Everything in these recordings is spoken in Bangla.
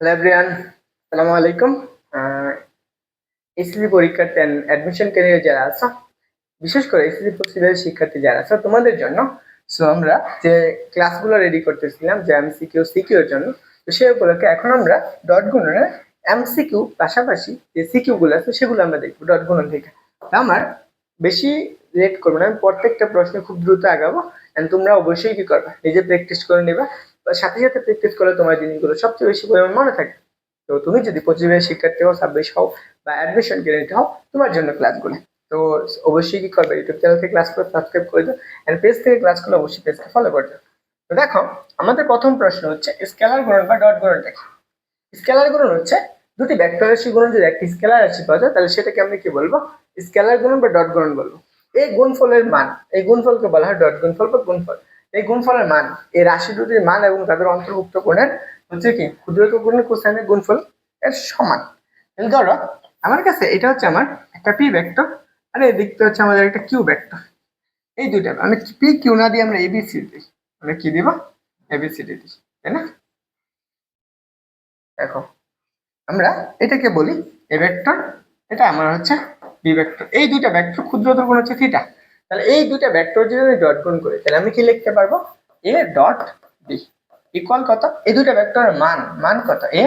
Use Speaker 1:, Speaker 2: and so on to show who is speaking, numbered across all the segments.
Speaker 1: হ্যালো এভরিওয়ান আসসালামু আলাইকুম এসএসসি পরীক্ষার্থী অ্যাডমিশন ক্যারিয়ার যারা আছো, বিশেষ করে এসএসসি পরিষদের শিক্ষার্থী যারা আছো, তোমাদের জন্য সো আমরা যে ক্লাসগুলো রেডি করতেছিলাম, যে এমসিকিউ সিকিউর জন্য, তো সেই উপলক্ষে এখন আমরা ডট গুণনের এমসিকিউ পাশাপাশি যে সিকিউ গুলো আছে, সেগুলো আমরা দেখব ডট গুণন থেকে। আমার বেশি লেট করব না, আমি প্রত্যেকটা প্রশ্নে খুব দ্রুত আগাবো, and তোমরা অবশ্যই কি করবে, নিজে প্র্যাকটিস করে নেবে সাথে সাথে প্র্যাকটিস করলে তোমার জিনিসগুলো সবচেয়ে বেশি পরিমাণ মনে থাকে। তো তুমি যদি পঁচিশ শিক্ষার্থী হও, ছাব্বিশ হও বা অ্যাডমিশন কিনে নিতে হও, তোমার জন্য ক্লাসগুলো তো অবশ্যই কি করবে? ইউটিউব চ্যানেল থেকে ক্লাস করে সাবস্ক্রাইব করে দাও অ্যান্ড পেজ থেকে ক্লাস করলে অবশ্যই পেজকে ফলো করে দাও। তো দেখো, আমাদের প্রথম প্রশ্ন হচ্ছে স্কেলার গুণন বা ডট গুণনটা কি স্কেলার গুণন হচ্ছে দুটি ভেক্টর রাশি গুণন যদি একটি স্কেলার রাশি পাওয়া যায়, তাহলে সেটাকে আমরা কি বলব? স্কেলার গুণন বা ডট গুণন বলব। এই গুণফলের মান, এই গুণফলকে বলা হয় ডট গুণফল বা গুণফল। এই গুণফলের মান, এই রাশি দুটির মান এবং তাদের অন্তর্ভুক্ত কোণের হচ্ছে কি ক্ষুদ্রতম কোণের কোসাইনের গুণফল এর সমান। ধরো, আমার কাছে এটা হচ্ছে আমার একটা পি ভেক্টর আর এই দিকটা হচ্ছে আমাদের একটা কিউ ভেক্টর এই দুইটা, আমি পি কিউ না দিয়ে আমরা এবিসি দিই। আমরা কি দিব? এবিসিডি দিই, তাই না? দেখো, আমরা এটাকে বলি এ ভেক্টর এটা আমার হচ্ছে বি ভেক্টর এই দুইটা ভেক্টর ক্ষুদ্রতর কোণ হচ্ছে থিটা তাহলে এই দুইটা ভেক্টর যদি আমি ডট গুণ করি, তাহলে আমি কি লিখতে পারব? এ ডট বি ইকুয়াল কত? এই দুইটা ভেক্টরের মান মান কত? এ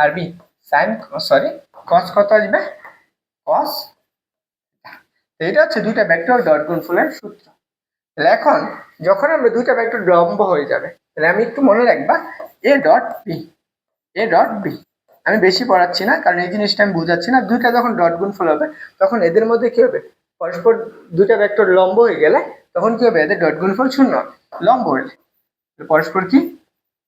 Speaker 1: আর বি সাইন সরি কস কত আসবে? কস এটা হচ্ছে দুইটা ভেক্টর ডট গুণফলের সূত্র। তাহলে এখন যখন আমরা দুইটা ভেক্টর লম্ব হয়ে যাবে, তাহলে আমি একটু মনে রাখবা A dot B A dot B আমি বেশি পড়াচ্ছি না, কারণ এই জিনিসটা আমি বুঝাচ্ছি না। দুইটা যখন ডট গুণফল হবে, তখন এদের মধ্যে কি হবে? পরস্পর দুটা ভেক্টর লম্ব হয়ে গেলে তখন কি হবে? এদের ডট গুণফল শূন্য। লম্ব পরস্পর কি?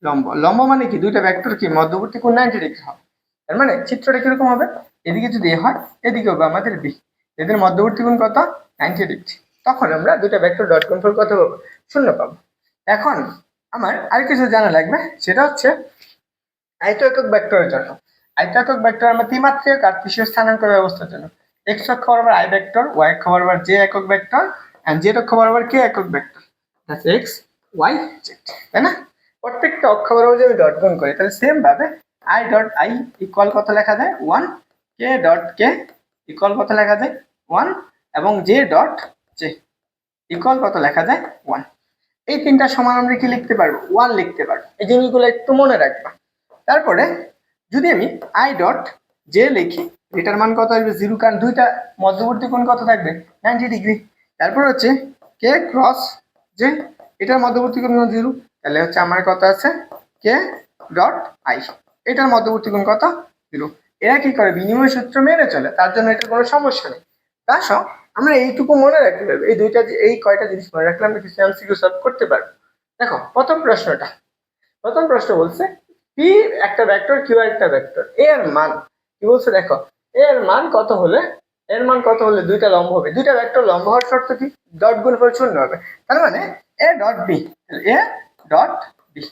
Speaker 1: লম্ব। লম্ব মানে কি? দুইটা ভেক্টর কি? মধ্যবর্তী কোণ নাইনটি ডিগ্রি হবে। তার মানে চিত্রটা কীরকম হবে? এদিকে যদি এ হয়, এদিকে হবে আমাদের বি এদের মধ্যবর্তী কোণ কত? নাইনটি ডিগ্রি তখন আমরা দুইটা ভেক্টর ডট গুণফল কত পাবো? শূন্য পাবো। এখন আমার আর কিছু জানা লাগবে, সেটা হচ্ছে আয়ত একক ভেক্টরের জন্য। আয়ত একক ভেক্টর আমরা ত্রিমাত্রিক আর কার্তেশীয় স্থানাঙ্ক ব্যবস্থার জন্য। এক্স অক্ষ বরাবর আই ভেক্টর ওয়াই অক্ষ বরাবর জে একক ভেক্টর এন্ড জেড অক্ষ বরাবর কে একক vector that's X Y Z তাই না? প্রত্যেকটা অক্ষ বরাবর যদি ডট গুণ করি, তাহলে সেম ভাবে আই ডট আই ইকুয়াল কত লেখা যায়? One K dot K equal কত লেখা যায়? ওয়ান এবং জে ডট জে ইকুয়াল কত লেখা যায়? ওয়ান এই তিনটা সমান আমরা কি লিখতে পারব? ওয়ান লিখতে পারব। এই জিনিসগুলো একটু মনে রাখবা। তারপরে যদি আমি আই ডট জে লিখি এটার মান কত আসবে? জিরো, কারণ দুইটা মধ্যবর্তী কোণ কত থাকবে? নাইনটি ডিগ্রি তারপর হচ্ছে কে ক্রস যে এটার মধ্যবর্তী কোণ জিরো, তাহলে হচ্ছে আমার কত আছে? কে ডট আই এটার মধ্যবর্তী কোণ কত? জিরো। এরা কি করে? বিনিময় সূত্র মেনে চলে। তার জন্য এটার কোনো সমস্যা নেই। তা সহ, আমরা এইটুকু মনে রাখতে পারব এই দুইটা এই কয়টা জিনিস মনে রাখলে আমরা কিছু এমসিকিউ সলভ করতে পারব। দেখো, প্রথম প্রশ্নটা। প্রথম প্রশ্ন বলছে পি একটা ভেক্টর কিউ একটা ভেক্টর এর মান। কি বলছে? দেখো এর মান কত হলে, এর মান কত হলে দুইটা লম্ব হবে? দুইটা ভেক্টর লম্ব হওয়ার শর্ত কি? ডট গুণফল শূন্য হবে। তার মানে A dot B A dot B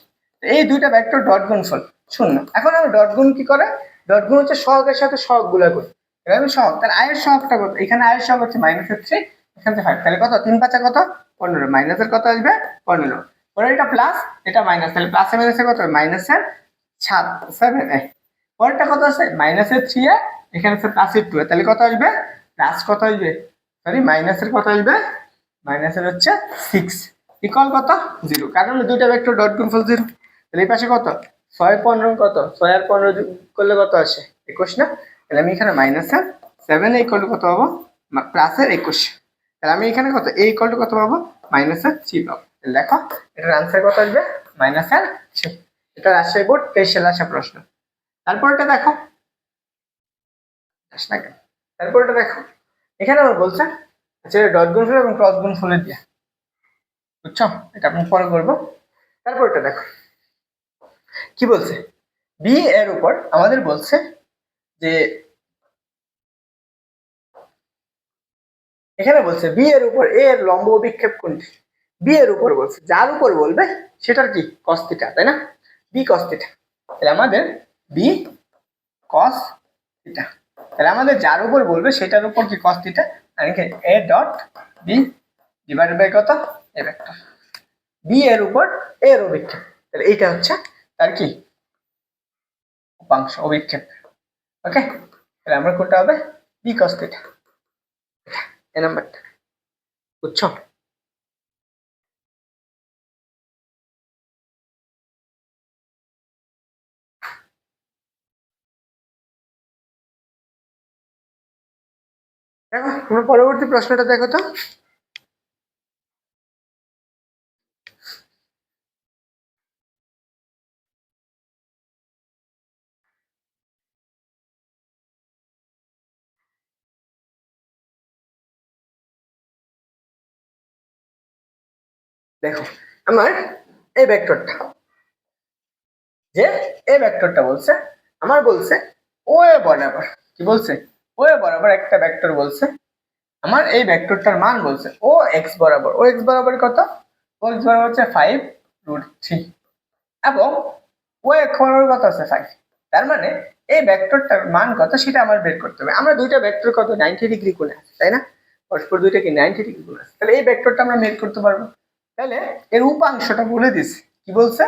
Speaker 1: এই দুইটা ভেক্টর ডট গুণফল শূন্য এখন আমরা ডট গুণ কি করে? ডট গুণ হচ্ছে সহগের সাথে সহগগুলা করি। আমি সহগ, তাহলে আয়ের সহগটা কত? এখানে আয়ের সহগ হচ্ছে মাইনাস থ্রি এখানে ফাইভ তাহলে কত? তিন পাঁচা কত? পনেরো। মাইনাসের কত আসবে? পনেরো। পরে এটা প্লাস এটা মাইনাস তাহলে প্লাসে মাইনাসে কত? মাইনাসের সাত সেভেন এ পরেরটা কত আছে? মাইনাসের থ্রি এ এখানে আছে প্লাসের টু তাহলে কত আসবে? প্লাস কত আসবে? সরি মাইনাসের কত আসবে? মাইনাসের হচ্ছে সিক্স ইকুয়াল কত? জিরো কারণ দুইটা ভেক্টর ডট গুণফল জিরো তাহলে এই পাশে কত? ছয় পনেরো কত? ছয় আর পনেরো করলে কত আসে? একুশ না? তাহলে আমি এখানে মাইনাসের সেভেন ইকুয়াল টু কত পাবো? প্লাসের একুশ। তাহলে আমি এখানে কত? এই ইকুয়াল টু কত পাবো? মাইনাসের থ্রি পাবো। দেখো, এটার আনসার কত আসবে? মাইনাসের এটা রাজশাহী বোর্ড তেইশ আসা প্রশ্ন। তারপরটা দেখো। আস না কেন? তারপরটা দেখো। এখানে আমার বলছে যে ডট গুণফল এবং ক্রস গুণফলের দিয়ে। বুঝছ? এটা আমি পরে করব তারপরটা দেখো। কি বলছে? বি এর উপর আমাদের বলছে যে, এখানে বলছে বি এর উপর এ এর লম্ব অভিক্ষেপ কোনটি? বি এর উপর বলছে, যার উপর বলবে সেটার কি? কস্তিটা তাই না? বি কস্তিটা তাহলে আমাদের বি কস থিটা তাহলে আমাদের যার উপর বলবে, সেটার উপর কি cos theta R A dot B divided by কত? এ ভেক্টর বি এর উপর এ এর অভিক্ষেপ। তাহলে এইটা হচ্ছে তার কি? উপাংশ, অভিক্ষেপ। ওকে তাহলে আমরা কোনটা হবে? বি কস থিটা এ নাম্বারটা বুঝছ? দেখো আমরা পরবর্তী প্রশ্নটা দেখো তো। দেখো, আমার এই ভেক্টরটা যে এই ভেক্টরটা বলছে, আমার বলছে ও বরাবর, কি বলছে? ও বরাবর একটা ভেক্টর বলছে। আমার এই ভেক্টরটার মান বলছে ও এক্স বরাবর। ও এক্স বরাবর কত? ও এক্স বরাবর হচ্ছে ফাইভ রুট থ্রি এবং ও এক্স বরাবর কত আছে ফাইভ তার মানে এই ভেক্টরটার মান কত সেটা আমার বের করতে হবে। আমরা দুইটা ভেক্টর কত? নাইনটি ডিগ্রি কোণে আছে, তাই না? পরস্পর দুইটা কি নাইনটি ডিগ্রি কোণে আছে? তাহলে এই ভেক্টরটা আমরা বের করতে পারব। তাহলে এর উপাংশটা বলে দিছি কি বলছে?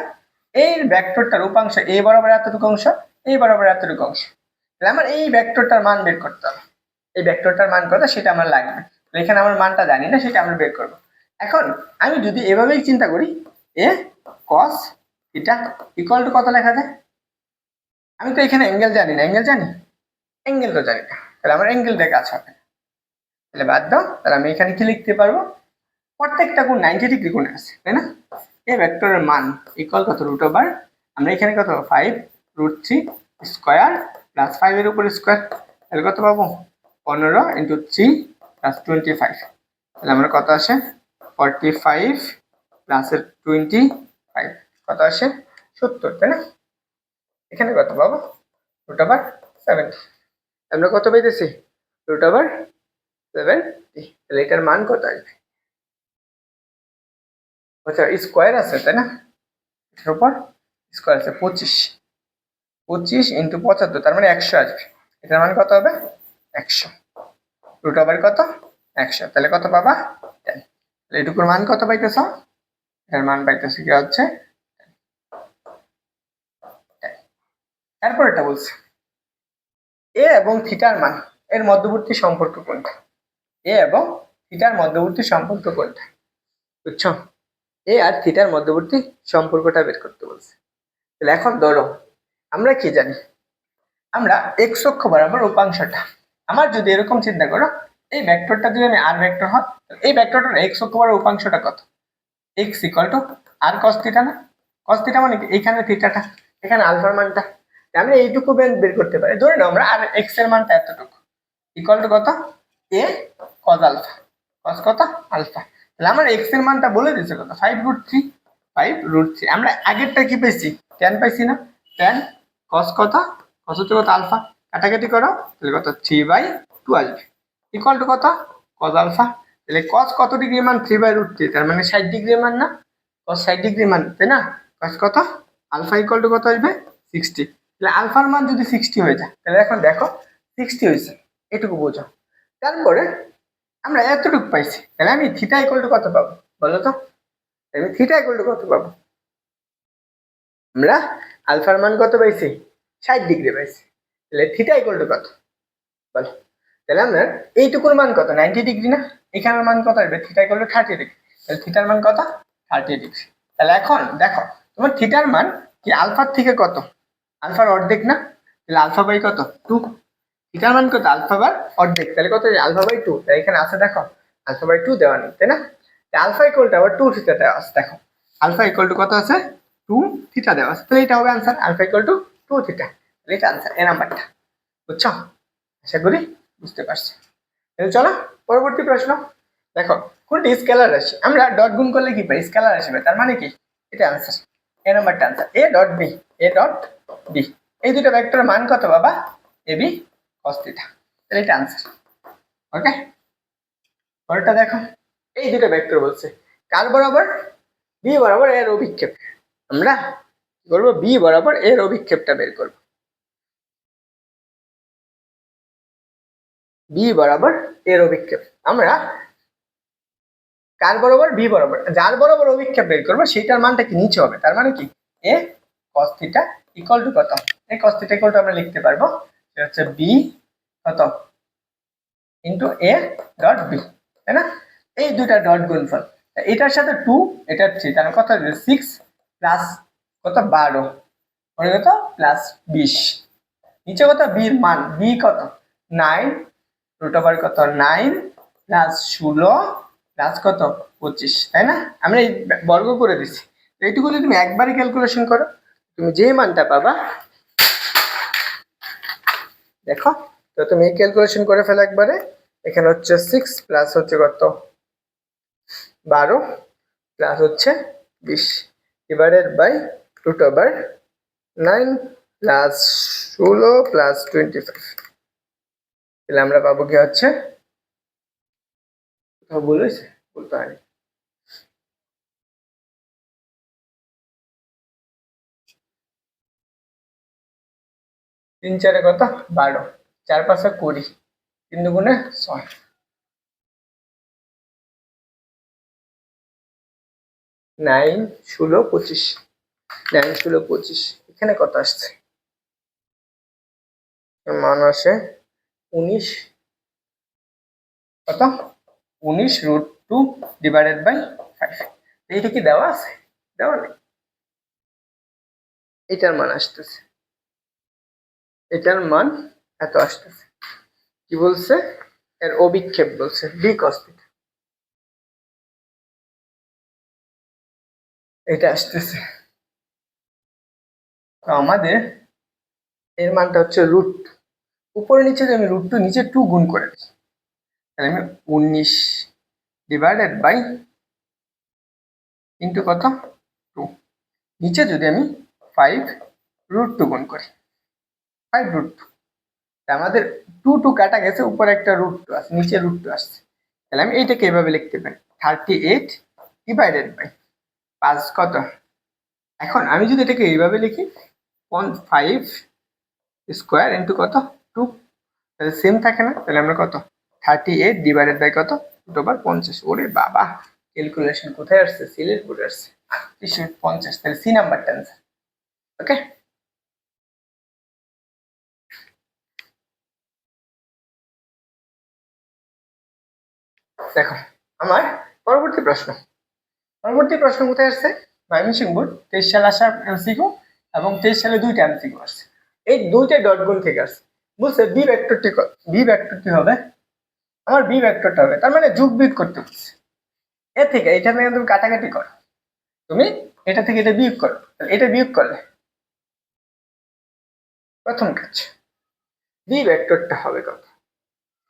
Speaker 1: এই ভেক্টরটার উপাংশ এই বরাবর এতটুকু অংশ এই বরাবর এতটুকু অংশ। তাহলে আমার এই ভেক্টরটার মান বের করতে হবে। এই ভেক্টরটার মান কত? সেটা আমার লাগবে এখানে আমার মানটা জানি না, সেটা আমরা বের করব। এখন আমি যদি এভাবেই চিন্তা করি, এ কস এটা ইকুয়াল টু কত লেখা যায়? আমি তো এখানে অ্যাঙ্গেল জানি না। অ্যাঙ্গেল জানি? অ্যাঙ্গেল তো জানি না। তাহলে আমার অ্যাঙ্গেলটা কাজ হবে। তাহলে বাদ দাও। তাহলে আমি এখানে কি লিখতে পারব? প্রত্যেকটা কোণ নাইনটি ডিগ্রি কোণে আছে, তাই না? এই ভেক্টরের মান ইকুয়াল কত রুট ওভার আমরা এখানে কত? Five root three square plus ফাইভের উপর স্কোয়ার তাহলে কত পাবো? পনেরো into three plus twenty five তাহলে আমরা কত আসে? ফর্টি ফাইভ প্লাসের টোয়েন্টি ফাইভ কত আসে? সত্তর, তাই না? এখানে কত পাবো? রুট ওভার সেভেন্টি আমরা কত পেয়েছি রুট ওভার সেভেন্টি তাহলে এটার মান কত আসবে? আচ্ছা স্কোয়ার আছে, তাই না? এটার উপর স্কোয়ার আছে পঁচিশ। পঁচিশ ইন্টু পঁচাত্তর, তার মানে একশো আসবে। এটার মান কত হবে? একশো। রুট ওভার কত? একশো। তাহলে কত পাবা? টেন তাহলে এটুকুর মান কত পাইতেছ? এর মান পাইতেছে কি হচ্ছে? এরপর এটা বলছে। এ এবং থিটার মান, এর মধ্যবর্তী সম্পর্ক কোনটা? এ এবং থিটার মধ্যবর্তী সম্পর্ক কোনটা? বুঝছ? এ আর থিটার মধ্যবর্তী সম্পর্কটা বের করতে বলছে। তাহলে এখন ধরো আমরা কি জানি? আমরা এক্স অক্ষ বরাবর উপাংশটা। আমার যদি এরকম চিন্তা করো, এই ভেক্টরটা যদি আমি আর ভেক্টর হয় এই ভেক্টরটার এক্স অক্ষ বরাবর উপাংশটা কত? X equal to R cos theta না? কস থিটা মানে? এখানে থিটাটা এখানে আলফার মানটা। আমরা এইটুকু বের বের করতে পারি। ধরে নাও আমরা আর এক্সের মানটা এতটুকু। ইকুয়াল টু কত? এ কস আলফা কস কত? আলফা তাহলে আমার এক্সের মানটা বলে দিচ্ছে কত? Five root three five root three আমরা আগেরটা কি পেয়েছি? টেন পাইছি না? টেন কস কত? কস হচ্ছে কত আলফা কাটাকাটি করো, তাহলে কত? থ্রি বাই টু আসবে ইকুয়াল টু কত? কস আলফা তাহলে কস কত ডিগ্রি মান? থ্রি বাই রুট থ্রি তার মানে ষাট ডিগ্রি মান না? কস ষাট ডিগ্রি মান, তাই না? কস কত? আলফা ইকুয়াল টু কত আসবে? সিক্সটি তাহলে আলফার মান যদি সিক্সটি হয়ে যায়, তাহলে এখন দেখো সিক্সটি হয়েছে। এটুকু বোঝো। তারপরে আমরা এতটুকু পাইছি। তাহলে আমি থিটা ইকুয়াল টু কত পাবো? বলো তো? আমি থিটা ইকুয়াল টু কত পাবো? আমরা আলফার মান কত পাইছি? ষাট ডিগ্রি পাইছি। তাহলে থিটা ইকুয়াল টু কত? বলো। তাহলে আমরা এইটুকুর মান কত? নাইনটি ডিগ্রি না? এখানের মান কত আসবে? Theta equal to thirty degree তাহলে থিটার মান কত? থার্টি ডিগ্রি তাহলে এখন দেখো, তোমার থিটার মান কি আলফার থেকে কত? আলফার অর্ধেক না? তাহলে আলফা বাই কত? টু থিটার মান কত? আলফা বার অর্ধেক। তাহলে কত? আলফা বাই টু তাই এখানে আছে দেখো, আলফা বাই টু দেওয়া নেই, তাই না? আলফা ইকুয়াল টু আবার টু থিটা দেওয়া আছে, দেখো। আলফা ইকুয়াল টু কত আছে? টু থিটা দেওয়া আছে। তাহলে এটা হবে answer alpha equal to two theta তাহলে এটা আনসার এ নাম্বারটা বুঝছ? আশা করি বুঝতে পারছি। তাহলে চলো, পরবর্তী প্রশ্ন। দেখো, কোনটি স্কেলার রাশি? আমরা ডট গুণ করলে কি পাই? স্কেলার রাশি পাই। তার মানে কি? এটা আনসার এ নাম্বারটা answer A dot B A dot B এই দুটো ভেক্টরের মান কত বাবা? এ বি কস থিটা তাহলে এটা আনসার ওকে পরেরটা দেখো। এই দুটো ভেক্টর বলছে। কার বরাবর? বি বরাবর এর অভিক্ষেপ। আমরা কি করব? বি বরাবর এর অভিক্ষেপটা বের করব। বি বরাবর এর অভিক্ষেপ। আমরা কার বরাবর? বি বরাবর। যার বরাবর অভিক্ষেপ বের করব সেটার মানটা কি নিচে হবে? তার মানে কি? A cos theta equal to কত? এই কস থিটা ইকুয়াল টু আমরা লিখতে পারব হচ্ছে বি কত? ইন্টু এ ডট বি তাই না? এই দুটা ডট গুণফল এটার সাথে টু এটা থ্রি তাহলে কত সিক্স প্লাস কত? বারো। মানে কত প্লাস বিশ। নিচে কত? বির মান। বি কত? নাইন। রুট ওভার কত? নাইন। প্লাস ষোলো। প্লাস কত? পঁচিশ। তাই না? আমরা এই বর্গ করে তো এইটুকু যদি তুমি একবারই ক্যালকুলেশন করো, তুমি যে মানটা পাবা, দেখো, তো তুমি এই ক্যালকুলেশন করে ফেলো একবারে। এখানে হচ্ছে সিক্স প্লাস হচ্ছে কত? বারো। প্লাস হচ্ছে বিশ। Divided by root over nine plus ষোলো প্লাস টোয়েন্টি ফাইভ তাহলে আমরা পাবো কি হচ্ছে? কোথাও বলেছে বলতে হয়নি তিন চারে কত? বারো। চার পাঁচে কুড়ি। তিন দুগুণে ছয়। নাইন ষোলো পঁচিশ, নাইন ষোলো পঁচিশ, এখানে কত আসছে? মান আসে উনিশ, কত? উনিশ root two divided by five এইটা কি দেওয়া আছে? দেওয়া নেই। এটার মান আসতেছে। এটার মান এত আসতেছে। কি বলছে? এর অভিক্ষেপ বলছে। বি কস্পিট এটা আসতেছে। আমাদের এর মানটা হচ্ছে রুট উপরে নিচে আমি রুট টু নিচে টু গুণ করে দিই। তাহলে আমি উনিশ ডিভাইডেড বাই ইন্টু কত? টু নিচে যদি আমি ফাইভ রুট টু গুণ করি। ফাইভ রুট টু আমাদের টু টু কাটা গেছে, উপরে একটা রুট টু আছে, নিচে রুট টু আসছে। তাহলে আমি এইটাকে এভাবে লিখতে পারি। থার্টি এইট ডিভাইডেড বাই পাঁচ কত? এখন আমি যদি এটাকে এইভাবে লিখি পয়েন্ট ফাইভ স্কোয়ার ইন্টু কত? টু তাহলে সেম থাকে না? তাহলে আমরা কত? থার্টি এইট ডিভাইডেড বাই কত? টু ওভার পঞ্চাশ। ওরে বাবা ক্যালকুলেশন কোথায় আসছে? সিলেট বোর্ডে আসছে। পঞ্চাশ। তাহলে সি নাম্বারটা অ্যান্সার ওকে দেখো, আমার পরবর্তী প্রশ্ন। পরবর্তী প্রশ্ন কোথায় আসছে? ময়মনসিংহ বোর্ড, তেইশ সালে আসা এমসিকিউ এবং তেইশ সালে দুইটা এমসিকিউ আসছে। এই দুইটা ডট গুণ থেকে আসছে। বুঝছে বি ভেক্টরটি বি ভেক্টরটি হবে আমার বি ভেক্টরটা হবে। তার মানে যুগ বিয়োগ করতে বলছে এ থেকে এটা থেকে তুমি কাটাকাটি করো। তুমি এটা থেকে এটা বিয়োগ করো। এটা বিয়োগ করলে প্রথম কাজ বি ভেক্টরটা হবে কত?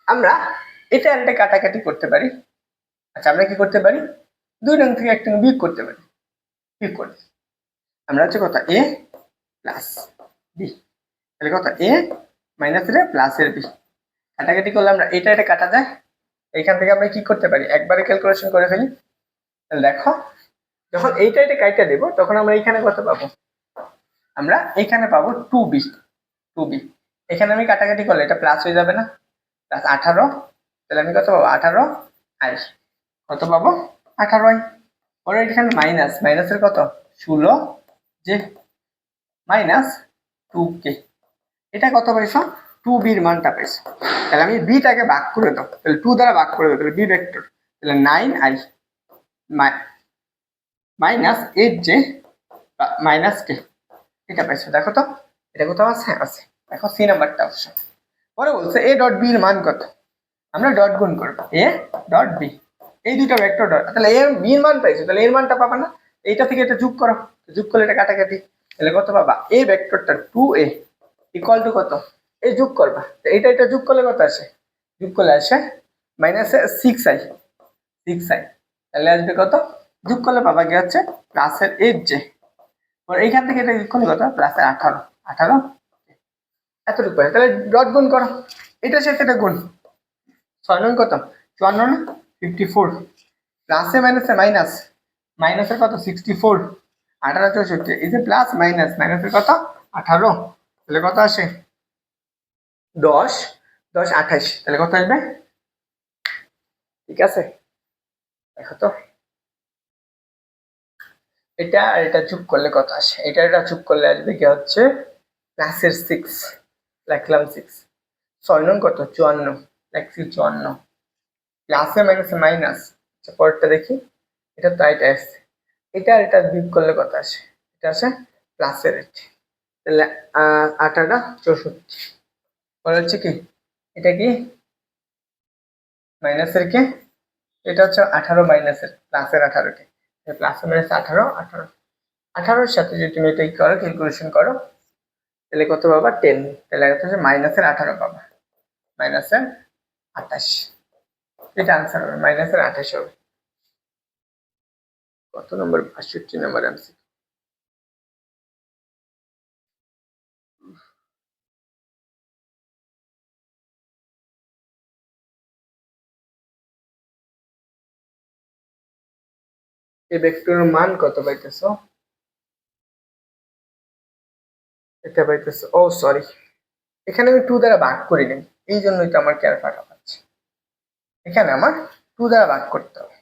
Speaker 1: আমরা এটা এটা কাটাকাটি করতে পারি। আচ্ছা আমরা কি করতে পারি? দুই রং থেকে একটা বিয়োগ করতে পারি। বিয়োগ করে আমরা হচ্ছে কথা এ প্লাস বি তাহলে কথা এ মাইনাস এর প্লাস এর বি কাটাকাটি করলে আমরা এটা এটা কাটা যায়। এইখান থেকে আমরা কি করতে পারি? একবারে ক্যালকুলেশন করে ফেলি। তাহলে দেখো, যখন এইটা এটা কাইটা দেব, তখন আমরা এখানে কত পাবো? আমরা এখানে পাবো টু বি টু বি এখানে আমি কাটাকাটি করলে এটা প্লাস হয়ে যাবে না। প্লাস আঠারো। তাহলে আমি কত পাবো? আঠারো আই কত পাবো? আঠারো আই ওর এখানে মাইনাস মাইনাসের কত? ষোলো। যে মাইনাস টু কে এটা কত পাইছো টু বির মানটা পাইছো তাহলে আমি বিটাকে ভাগ করে দাও তাহলে টু দ্বারা ভাগ করে দাও তাহলে বি ভেক্টর তাহলে নাইন আই মাইনাস এইট যে মাইনাস কে এটা পাইছো দেখো তো। এটা কোথাও আছে? আছে। দেখো সি নাম্বারটা অপশন পরে বলছে এ ডট বি এর মান কত? আমরা ডট গুণ করব। এ ডট বি এই দুইটা ভেক্টর ডট তাহলে এর মান পাইছো, তাহলে এর মানটা পাবা না? এইটা থেকে এটা যোগ করো, যোগ করলে এটা কাটাকাটি। তাহলে কত পাবা? এ ভেক্টরটা টু এ ইকুয়াল টু কত? এই যোগ করবা। এটা এটা যোগ করলে কত আসে? যোগ করলে আসে minus six I six I তাহলে আসবে কত? যোগ করলে পাবা কি হচ্ছে? প্লাসের এইট যে এইখান থেকে এটা যোগ করলে কত? প্লাসের আঠারো। আঠারো? এতটুকু। তাহলে ডট গুণ করো। এটার সাথে এটা গুণ। ছয় নং কত? চুয়ান্ন না? ফিফটি ফোর প্লাসে মাইনাসে মাইনাস মাইনাসের কত? সিক্সটি ফোর আঠারো চৌষট্টি। এই যে প্লাস মাইনাস মাইনাসের কত? আঠারো। তাহলে কত আসে? দশ। দশ, আঠাশ। তাহলে কত আসবে? ঠিক আছে। দেখো তো। এটা এটা চুপ করলে কত আসে? এটা এটা চুপ করলে আসবে কি হচ্ছে? প্লাসের সিক্স লিখলাম সিক্স ছয় নং কত? চুয়ান্ন। লিখছি চুয়ান্ন। প্লাসে মাইনাসে মাইনাস আচ্ছা পরেরটা দেখি। এটা তো এটা আসছে। এটা আর এটা বিয়োগ করলে কত আসে? এটা আসে প্লাসের এটি তাহলে আঠাটা চৌষট্টি। পরে হচ্ছে কি? এটা কি? মাইনাসের কে? এটা হচ্ছে আঠারো মাইনাসের প্লাসের আঠারো কে প্লাস মাইনাস আঠারো আঠারো। আঠারোর সাথে যদি তুমি এটা করো ক্যালকুলেশন করো, তাহলে কত পাবা? টেন তাহলে মাইনাসের আঠারো পাবা। মাইনাসের আঠাশ। এটা আনসার হবে মাইনাসের আঠাশ হবে। কত নম্বর বাষট্টি নম্বর এমসি এই ভেক্টরের মান কত পাইতেছো? এটা পাইতেছো, ও সরি এখানে আমি টু দ্বারা ভাগ করি নাই এই জন্যই তো আমার কেয়ার ফাটা পাচ্ছে এখানে আমার টু দ্বারা ভাগ করতে হবে।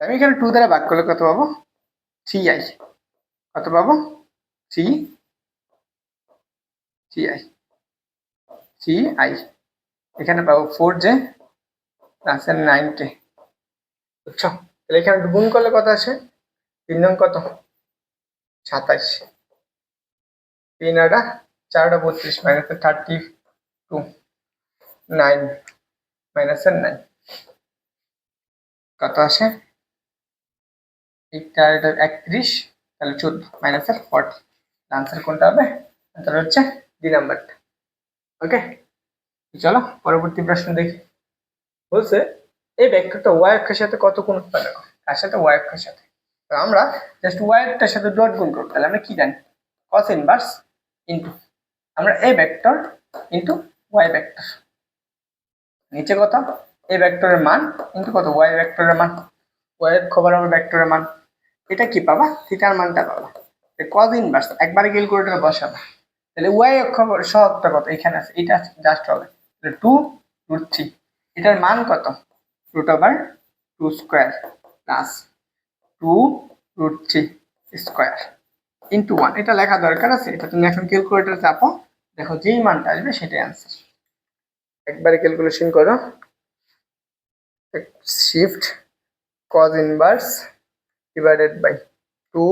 Speaker 1: আমি এখানে টু দ্বারা ভাগ করলে কত পাবো? থ্রি আই কত পাবো? Three three I three I এখানে পাবো ফোর জে প্লাসের নাইন কে বুঝছ? তাহলে এখানে গুণ করলে কত আছে তিন নং কত? সাতাইশ তিন আটা চারটা বত্রিশ মাইনাসের থার্টি টু নাইন মাইনাসের নাইন কত আসে? এইটা এটা একত্রিশ, তাহলে চোদ্দ মাইনাসের ফর্টি আনসার কোনটা হবে? আনসার হচ্ছে ডি নাম্বারটা। ওকে চলো, পরবর্তী প্রশ্ন দেখি। বলছে, এই ভেক্টরটা ওয়াই অক্ষের সাথে কত কোণ উৎপন্ন করে? কার সাথে ওয়াই অক্ষের সাথে। তো আমরা জাস্ট ওয়াই একটার সাথে ডট গুণ করব। তাহলে আমরা কি জানি? কস ইনভার্স ইন্টু আমরা A vector into Y vector নিচে কত? এ ভেক্টরের মান, কিন্তু কত? ওয়াই ভেক্টরের মান। ওয়াই খবর হবে ভেক্টরের মান। এটা কি পাবা? থিটার মানটা পাবা। কজ ইনভার্স একবারে ক্যালকুলেটরে বসাবা। তাহলে ওয়াই খবর সহগটা কত? এখানে আছে, এটা জাস্ট হবে। টু রুট থ্রি এটার মান কত? Root over two square plus two root three square into one এটা লেখা দরকার আছে, এটা তুমি এখন ক্যালকুলেটর চাপো। দেখো যেই মানটা আসবে, সেটাই আনসার একবারে ক্যালকুলেশন করো। Shift cos inverse divided by two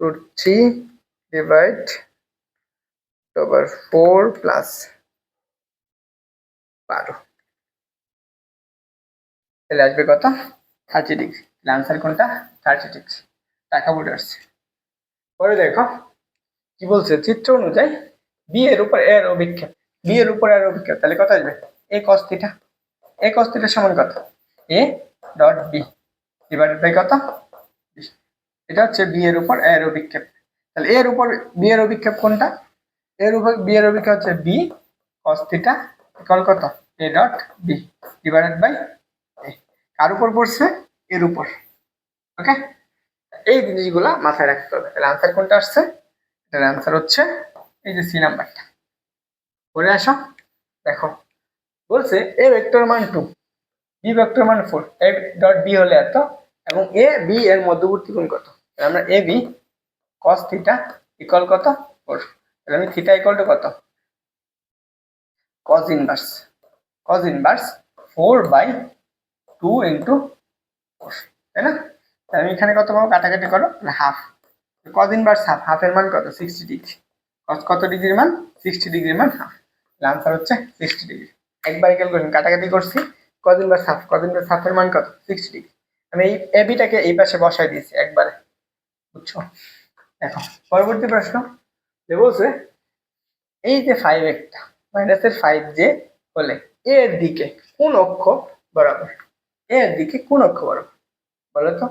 Speaker 1: root three divide over four plus বারো। তাহলে আসবে কত? থার্টি ডিগ্রি আনসার কোনটা? থার্টি ডিগ্রি টাকা বোর্ডে আসছে। পরে দেখো, কি বলছে? চিত্র অনুযায়ী বি এর উপর এর অভিক্ষেপ। বি এর উপর এর অভিক্ষেপ। তাহলে কত আসবে? এ কস থিটা এ কস থিটার সমান কত? A dot B divided by কত? এটা হচ্ছে বি এর উপর এর অভিক্ষেপ। তাহলে এর উপর বি এর অভিক্ষেপ কোনটা? এর উপর বি এর অভিক্ষেপ হচ্ছে বি কস থিটা ইকুয়াল কত? A dot B divided by A কার উপর পড়ছে? এর উপর। ওকে এই জিনিসগুলো মাথায় রাখতে হবে। তাহলে আনসার কোনটা আসছে? এটার আনসার হচ্ছে এই যে সি নাম্বারটা পরে আসো। দেখো। বলছে এ ভেক্টর মান টু বি ভেক্টর মান ফোর এ ডট বি হলে এত, এবং এ বি এর মধ্যবর্তী কোণ কত? আমরা A B cos theta equal কত? ফোর তাহলে আমি থিটা ইকুয়াল টু কত? Cos inverse cos inverse four by two into four তাই না? আমি এখানে কত পাবো? কাটাকাটি করো হাফ কজ ইনভার্স হাফ হাফের মান কত? সিক্সটি ডিগ্রি কস কত ডিগ্রির মান? সিক্সটি ডিগ্রির মান হাফ আনসার হচ্ছে সিক্সটি ডিগ্রি একবার ক্যালকুলেশন কাটাকাটি করছি। Cos inverse half cos inverse হাফের মান কত? সিক্সটি ডিগ্রি আমি এই এবিটাকে এই পাশে বসাই দিয়েছি একবারে। বুঝছ? দেখো, পরবর্তী প্রশ্ন। যে বলছে, এই যে ফাইভ একটা মাইনাসের ফাইভ যে হলে এর দিকে কোন অক্ষ বরাবর? এর দিকে কোন অক্ষ বরাবর? বলো তো।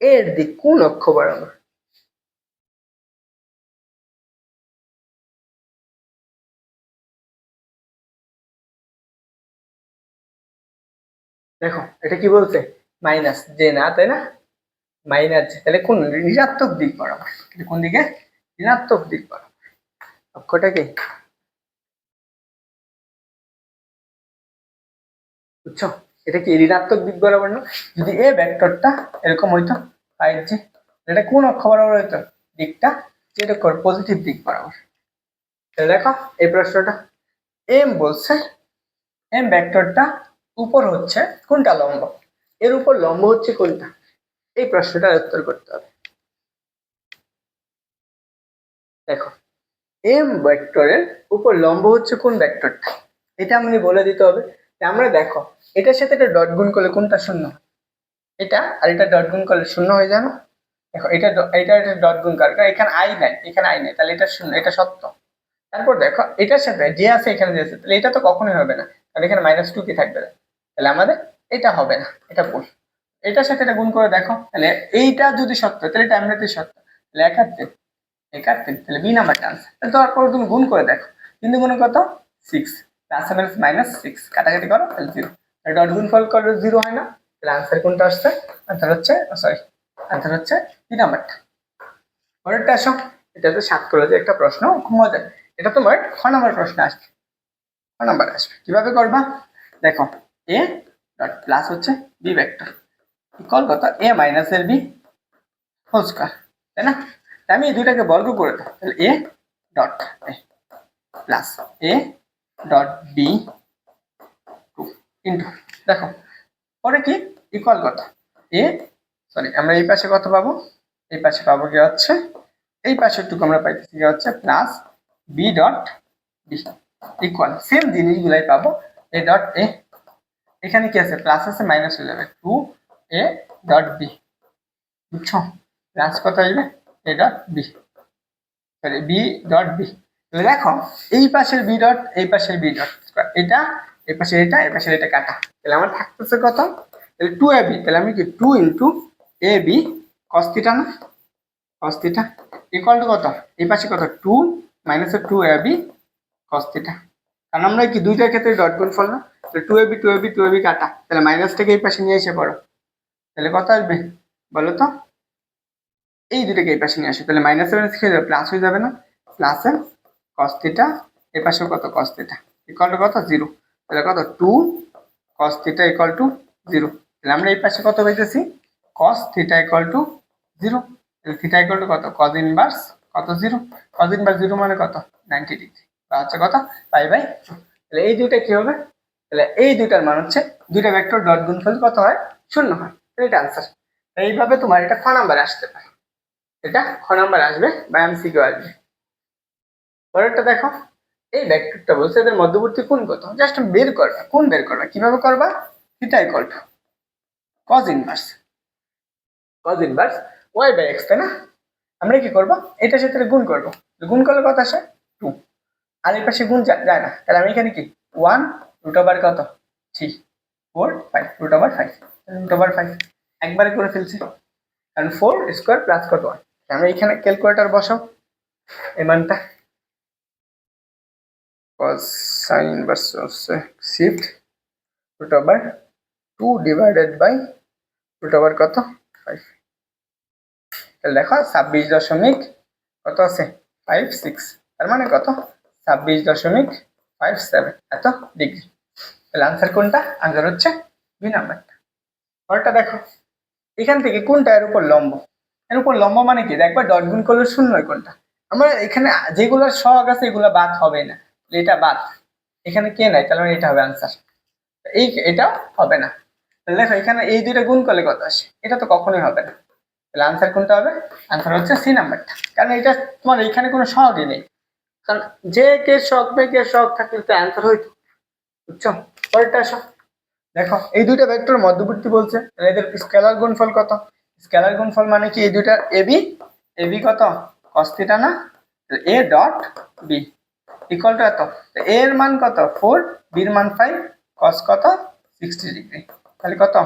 Speaker 1: এর দিক কোন অক্ষ বরাবর? দেখো, এটা কি বলছে? মাইনাস যে না, তাই না? মাইনাস যে, তাহলে কোন ঋণাত্মক দিক বরাবর? কোন দিকে? ঋণাত্মক দিক বরাবর। অক্ষটা কি? বুঝছ? এটা কি ঋণাত্মক দিক বরাবর না? যদি এ ভেক্টরটা এরকম হইতো ফাইভ জি এটা কোন অক্ষ বরাবর হইতো? দিকটা যেটা পজিটিভ দিক বরাবর। তাহলে দেখো, এই প্রশ্নটা। এম বলছে এম ভেক্টরটা উপর হচ্ছে কোনটা লম্ব? এর উপর লম্ব হচ্ছে কোনটা? এই প্রশ্নটার উত্তর করতে হবে। দেখো এম ভেক্টরের উপর লম্ব হচ্ছে কোন ভেক্টরটা? এটা আমি বলে দিতে হবে। আমরা দেখো, এটার সাথে এটা ডট গুণ করলে কোনটা শূন্য? এটা আর এটা ডট গুণ করলে শূন্য হয়ে যায় না দেখো, এটা এটা এটা ডট গুণ কর? কারণ এখানে আই নাই, এখানে আই নাই, তাহলে এটা শূন্য, এটা সত্য। তারপর দেখো, এটার সাথে যে আছে এখানে যে আছে, তাহলে এটা তো কখনোই হবে না। তাহলে এখানে মাইনাস টু কি থাকবে? না তাহলে আমাদের এটা হবে না, এটা ভুল। এটার সাথে এটা গুণ করে দেখো, তাহলে এইটা যদি সত্য, তাহলে এটা এমনিতে সত্য, তাহলে এক আর তিন এক তাহলে বি নাম্বারটা আনসার তাহলে তারপর তুমি গুণ করে দেখো। তিন গুণ কত সিক্স প্লাস মাইনাস সিক্স কাটাকাটি করো, তাহলে জিরো ডট গুণ ফল করলে জিরো হয় না, তাহলে আনসার কোনটা আসছে? আনসার হচ্ছে সরি আনসার হচ্ছে বি নাম্বারটা পরেরটা আসো, এটা হচ্ছে সাত যে একটা প্রশ্ন, খুব মজার এটা তোমার খ নাম্বার প্রশ্ন আসবে। খ নাম্বার আসবে। কীভাবে করবা? দেখো এ ডট প্লাস হচ্ছে বি ভেক্টর ইকুয়াল কত এ মাইনাস এর বি হোল স্কয়ার তাই না? আমি এই দুইটাকে বর্গ করে দেবো তাহলে A dot A plus A dot B two into দেখো, পরে কি? ইকুয়াল কত এ সরি আমরা এই পাশে কত পাবো? এই পাশে পাবো কি হচ্ছে? এই পাশেরটুকু আমরা পাইতেছি কি হচ্ছে? Plus B dot B equal same জিনিসগুলাই পাবো এ ডট এ এখানে কি আছে? প্লাস আছে মাইনাস হয়ে যাবে। টু এ ডট বি বুঝছ? প্লাস কত আসবে? A dot B sorry B dot B দেখো, এই পাশের বি ডট এই পাশের বি ডট এটা, এই পাশের এটা, এই পাশের এটা কাটা। তাহলে আমার থাকতেছে কত? তাহলে টু এ বি তাহলে আমি কি two into A B cos theta না? কস্তিটা ইকুয়াল টু কত? এই পাশে কত? Two minus two A B cos theta কারণ আমরা কি দুইটার ক্ষেত্রে ডট গুণ ফল না তাহলে two A B two A B two A B কাটা। তাহলে মাইনাসটাকে এই পাশে নিয়ে এসে পড়ো। তাহলে কত আসবে? বলো তো। এই দুটোকে এই পাশে নিয়ে আসো। তাহলে মাইনাস মাইনাস খেয়ে যাবে প্লাস হয়ে যাবে না। প্লাসে কস্তিটা এই পাশেও কত? কস্তিটা ইকুয়াল টু কত? জিরো তাহলে কত? Two cos theta equal to zero তাহলে আমরা এই পাশে কত পাইতেছি? Cos theta equal to zero তাহলে থিটা ইকুয়াল টু কত? কজ ইনভার্স কত? জিরো কজ ইনভার্স জিরো মানে কত? নাইনটি ডিগ্রি হচ্ছে কত? পাই বাই তাহলে এই দুইটা কি হবে? তাহলে এই দুইটার মান হচ্ছে দুইটা ভেক্টর ডট গুণফল কত হয়? শূন্য হয়। তাহলে এটা আনসার এইভাবে তোমার এটা খ নাম্বার আসতে পারে। এটা খ নাম্বার আসবে বা এমসিকিউ আসবে। পরেরটা দেখো। এই ভেক্টরটা বলছে এদের মধ্যবর্তী কোণ কত? জাস্ট বের করবা। কোন বের করবা? কীভাবে করবা? Theta equal to cos inverse cos inverse Y by X তাই না? আমরা কি করব? এটার সাথে গুণ করব। গুণ করলে কত আসে? টু আর এই পাশে গুণ যায় না। তাহলে আমি এখানে কি? ওয়ান রুট ওভার কত? Three four five root over five root over five একবারে করে ফেলছি। কারণ ফোর স্কোয়ার প্লাস কত? ওয়ান আমি এখানে ক্যালকুলেটার বসাও। এই মানটা। cos sin হচ্ছে shift root over 2 divided by root কত? 5 তাহলে দেখো, ছাব্বিশ দশমিক কত আছে? ফাইভ সিক্স তার মানে কত? ছাব্বিশ দশমিক ফাইভ সেভেন এত ডিগ্রি তাহলে আনসার কোনটা? আনসার হচ্ছে বি নাম্বারটা পরেরটা দেখো। এখান থেকে কোনটা এর উপর লম্ব? এর উপর লম্ব মানে কি? দেখবা ডট গুণ করলে শূন্য কোনটা? আমরা এখানে যেগুলোর সহগ আছে, এগুলো বাদ হবে না। এটা বাদ। এখানে কে নাই? তাহলে এটা হবে আনসার এই এটা হবে না। দেখো, এখানে এই দুইটা গুণ করলে কত আসে? এটা তো কখনোই হবে না। তাহলে আনসার কোনটা হবে? আনসার হচ্ছে সি নাম্বারটা। কারণ এটা তোমার এখানে কোনো সহগই নেই। কারণ যে কে শখ বে কে শখ থাকলে তো অ্যান্সার হইতো। বুঝছ? পরেরটা আসো। দেখো, এই দুইটা ভেক্টর মধ্যবর্তী বলছে। তাহলে এদের স্কেলার গুণফল কত? স্কেলার গুণফল মানে কি? এই দুইটা এবি এবি কত? কস্তিটা না? A dot B equal to এত। এর মান কত? ফোর বির মান ফাইভ কস কত? সিক্সটি ডিগ্রি তাহলে কত?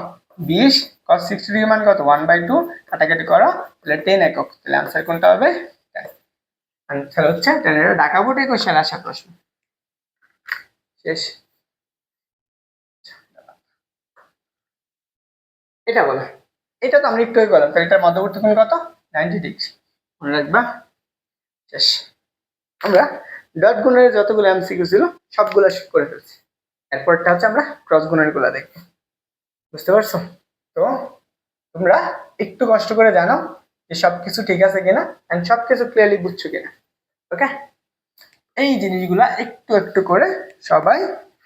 Speaker 1: বিশ কস সিক্সটি ডিগ্রি মান কত? ওয়ান বাই টু কাটাকাটি করো। তাহলে টেন একক। তাহলে আনসার কোনটা হবে? আনসার হচ্ছে ঢাকা বোর্ডে কোশ্চেন আসা প্রশ্ন। শেষ। এটা বলো। এটা তো আমরা একটু আগে করলাম তাহলে এটার মধ্যবর্তী কোণ কত? নাইনটি ডিগ্রি মনে রাখবা? শেষ। আমরা ডট গুণের যতগুলো এমসিকিউ ছিল, সবগুলো করে ফেলছি। এরপরটা হচ্ছে আমরা ক্রস গুণেরগুলা দেখব বুঝতে পারছ? তো তোমরা একটু কষ্ট করে জানো যে সব কিছু ঠিক আছে কিনা এন্ড সবকিছু ক্লিয়ারলি বুঝছ কিনা। ওকে এই জিনিসগুলা একটু একটু করে সবাই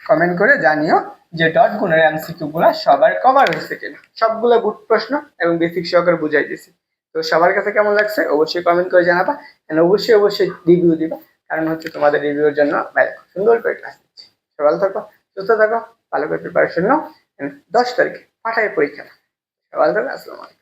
Speaker 1: কমেন্ট করে জানিও। যে ডট গুণের এমসিকিউ গুলা সবার কভার হয়েছে কিনা? সবগুলো গুড প্রশ্ন এবং বেসিক সহকারে বুঝাই দিয়েছি। তো সবার কাছে কেমন লাগছে? অবশ্যই কমেন্ট করে জানাবা এন্ড অবশ্যই অবশ্যই রিভিউ দিবা। কারণ হচ্ছে তোমাদের রিভিউর জন্য সুন্দর করে ক্লাস দিচ্ছি। সবাই থাকো, সুস্থ থাকো, ভালো করে প্রিপারেশন নাও দশ তারিখে পাঠায় পরীক্ষা। সবাই থাকো, আসসালামু আলাইকুম।